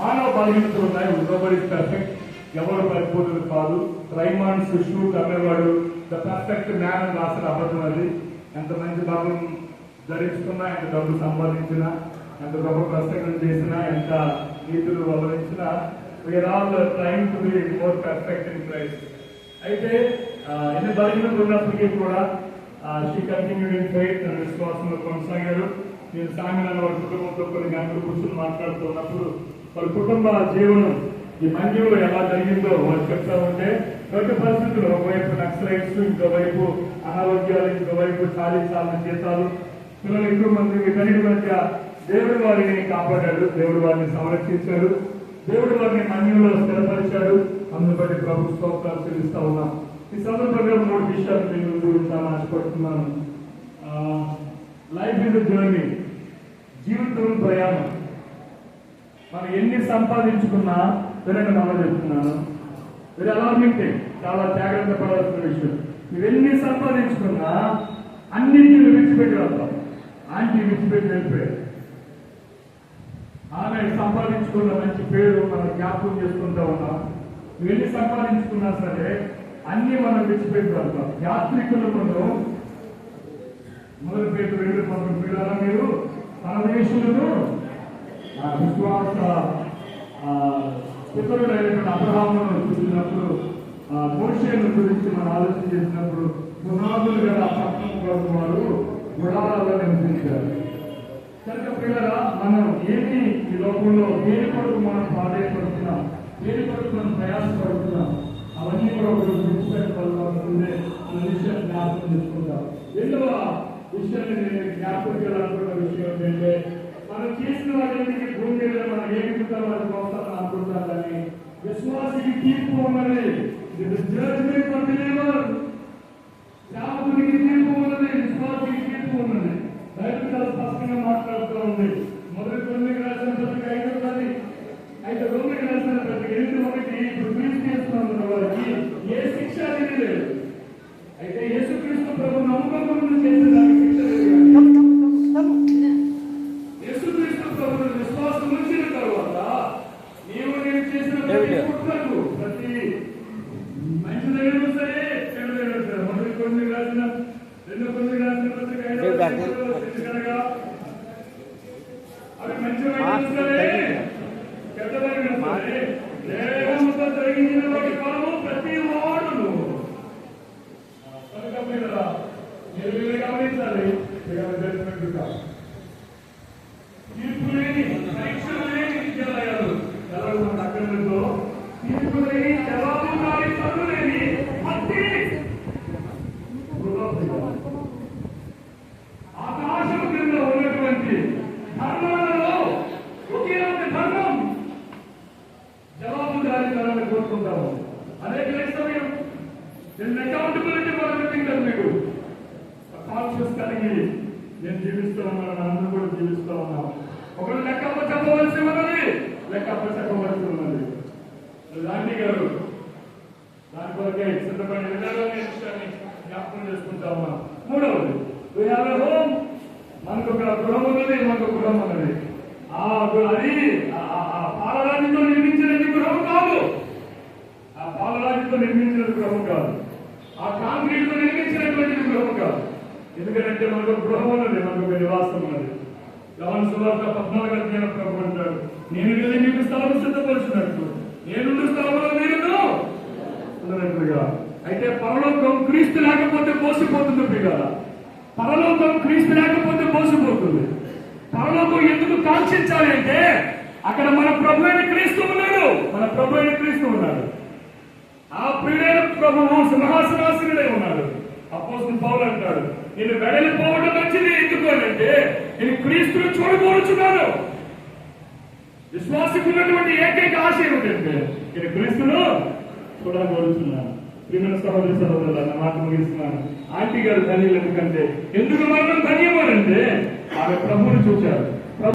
మానవ బలహీనతలు ఉన్నాయి నోబడి పర్ఫెక్ట్ ఎవరు పరిపూర్ణులు కాదు. రైమాన్ సుష్ణు తమిళవాడు ద పర్ఫెక్ట్ మ్యాన్ అని రాసిన అబద్ధం అది. ఎంత మంచి భాగం ధరించుకున్నా ఎంత డబ్బు సంపాదించినా ఎంత గొప్ప ప్రసంగం చేసినా ఎంత నీతులు వివరించినా we are all trying to be more perfect in Christ అయితే ఎన్ని బలహీనతలు ఉన్నప్పటికీ కూడా షీ కంటిన్యూడ్ ఇన్ ఫెయిత్ అనే విశ్వాసంలో కొనసాగారు. నేను సామిన వారి కుటుంబంతో కొన్ని గంటలు కూర్చొని మాట్లాడుతున్నప్పుడు వాళ్ళ కుటుంబ జీవనం ఈ మంజులో ఎలా జరిగిందో వాళ్ళు చెప్తా ఉంటే రెండు పరిస్థితులు ఒకవైపు నక్సలైట్స్ ఇంకోవైపు అనారోగ్యాలు ఇంకోవైపు చాలీ చాలా జీతాలు పిల్లలు ఎక్కువ మంది వీటన్నిటి మధ్య దేవుడు వారిని కాపాడాడు దేవుడు వారిని సంరక్షించాడు దేవుడు వారిని మన్యంలో స్థిరపరిచాడు. అందుబాటు బట్టి ప్రభు స్తోత్రాలు చెల్లిస్తా ఉన్నాం. ఈ సందర్భంగా మూడు విషయాలు నేను గురించాలని ఆశపడుతున్నాను. లైఫ్ ఇస్ జర్నీ జీవితం ప్రయాణం. మనం ఎన్ని సంపాదించుకున్నా వినండి మనం చెప్తున్నాను. మీరు అలాగే చాలా జాగ్రత్త పడాల్సిన విషయం. నువ్వు ఎన్ని సంపాదించుకున్నా అన్నింటిని విడిచిపెట్టి వెళ్తాం ఆంటీ విడిచిపెట్టి వెళ్ళిపోయారు. ఆమె సంపాదించుకున్న మంచి పేరు మనం జ్ఞాపకం చేసుకుంటా ఉన్నాం. నువ్వు ఎన్ని సంపాదించుకున్నా సరే అన్ని మనం విడిచిపెట్టి వెళ్తాం. యాత్రికులను మొదటి పేరు వెళ్ళి పంపిణీ పిల్లల మీరు? పరదేశులను దేశంలో విశ్వాస పితరుడైనటువంటి అబ్రహామును చూసినప్పుడు మోషేను గురించి మనం ఆలోచన చేసినప్పుడు పునాదులు గల పట్టణం కొరకు వారు గుడారాల్లో నివసించారు. కనుక పిల్లరా మనం ఏమి ఈ లోకంలో దేని కొరకు మనం బాధపడుతున్నాం దేని కొరకు మనం ప్రయాసపడుతున్నాం అవన్నీ కూడా ఒక విడిచిపెట్టవలసిందే అన్న విషయం జ్ఞాపకం చేసుకుంటాం రెండవ విషయాన్ని నేను జ్ఞాపకం చేయాలనుకున్న విషయం ఏంటంటే మనం చేసిన వాటికి భూమి మీద మనం ఏమి వాళ్ళకి పోతామని అనుకుంటాం కానీ విశ్వాసికి తీర్పు ఉన్నది ఇది జడ్జ్మెంట్ ఫర్ బిలీవర్ సేవకునికి తీర్పు ఉన్నది విశ్వాసికి తీర్పు ఉన్నది అవి మంచివైనా సరే తనాన్ని కోరుకుంటాము అదే క్రైస్తవ్యం. నేను అకౌంటబిలిటీ మనం తింటాను మీకు కాన్షియస్ కలిగి నేను జీవిస్తూ ఉన్నాను అందరూ కూడా జీవిస్తూ ఉన్నాను. ఒకరు లెక్కప్ప చెప్పవలసి ఉన్నది లెక్కప్ప చెప్పవలసి ఉన్నది. గాంధీ గారు దాని కొరకే సిద్ధపడిన విధానాన్ని విషయాన్ని జ్ఞాపకం చేసుకుంటా ఉన్నాం. మూడవది we have a home. మనకు ఒక గృహం ఉన్నది మనకు గృహం ఉన్నది. ఆ అది ఆ- ఆ పాలరాజుతో నిర్మించినది గృహం కాదు. ఆ పాలరాజుతో నిర్మించిన గృహం కాదు. ఆ కాంక్రీట్తో నిర్మించినటువంటి గృహం కాదు. ఎందుకంటే మనకు గృహం ఉన్నది మనకు ఒక నివాసం ఉన్నది. యవన సువార్త పద్నాలుగు అధ్యాయం ప్రభు అంటాడు నేను వెళ్ళి మీకు స్థలం సిద్ధపరిచినట్టు నేను స్థలంలో నేను అన్నట్టుగా అయితే పరలోకం క్రీస్తు లేకపోతే మోసిపోతుంది పిల్లల. పరలోకం క్రీస్తు లేకపోతే మోసిపోతుంది. పరలోకం ఎందుకు కాంక్షించాలి అంటే అక్కడ మన ప్రభు అయిన క్రీస్తు ఉన్నాడు. మన ప్రభు అయిన క్రీస్తు ఉన్నాడు. ఆ ప్రియుడైన ప్రభువు సింహాసనాసనుడై ఉన్నాడు. అపోసిన పౌలు అంటాడు నేను వెళ్ళిపోవడం మంచిది. ఎందుకు అని అంటే నేను క్రీస్తుని చూడకూడుచున్నాను విశ్వాసకు ఉన్నటువంటి ఏకైక ఆశ ఏమిటంటే నేను క్రీస్తును చూడకూడుచున్నాను ప్రియమైన సహోదరి సహోదరులు అన్న మాట ముగిస్తున్నాను. ఆంటీ గారు ధన్యులు ఎందుకంటే ఎందుకు మరణం ధన్యమనంటే ఆమె ప్రభువుని చూశారు